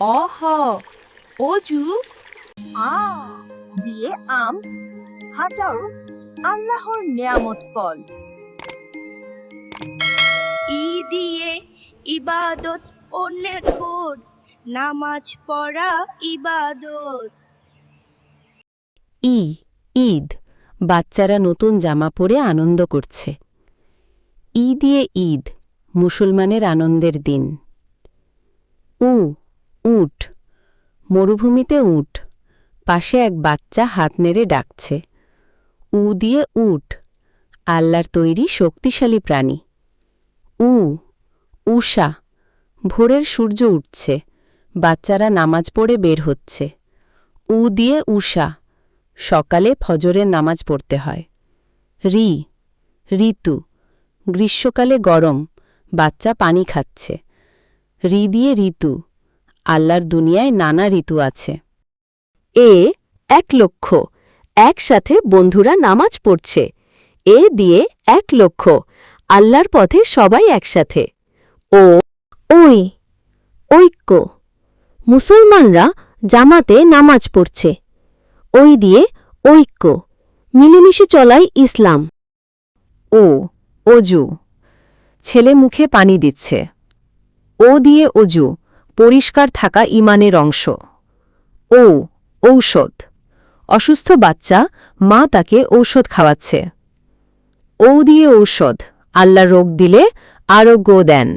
অহ অজু? আ দিয়ে আম হাঁটাও আল্লাহর নিয়ামত ফল। ই দিয়ে ইবাদত অন্যের খোদ নামাজ পড়া ইবাদত। ই ঈদ বাচ্চারা নতুন জামা পরে আনন্দ করছে। ই দিয়ে ঈদ মুসলমানের আনন্দের দিন। উ উট। মরুভূমিতে উট। পাশে এক বাচ্চা হাত নেড়ে ডাকছে। উ দিয়ে উট। আল্লাহর তৈরি শক্তিশালী প্রাণী। উ। উষা ভোরের সূর্য উঠছে। বাচ্চারা নামাজ পড়ে বের হচ্ছে। উ দিয়ে উষা সকালে ফজরের নামাজ পড়তে হয়। রি। ঋতু। গ্রীষ্মকালে গরম। বাচ্চা পানি খাচ্ছে। রি দিয়ে ঋতু। আল্লাহর দুনিয়ায় নানা ঋতু আছে। এ এক লক্ষ, একসাথে বন্ধুরা নামাজ পড়ছে। এ দিয়ে এক লক্ষ, আল্লাহর পথে সবাই একসাথে। ও, ওই, ঐক্য। মুসলমানরা জামাতে নামাজ পড়ছে। ওই দিয়ে ঐক্য, মিলেমিশে চলাই ইসলাম। ও, অজু। ছেলে মুখে পানি দিচ্ছে। ও দিয়ে অজু। পরিষ্কার থাকা ইমানের অংশ। ও ঔষধ। অসুস্থ বাচ্চা মা তাকে ঔষধ খাওয়াচ্ছে। ও দিয়ে ঔষধ, আল্লাহ রোগ দিলে আরোগ্য দেন।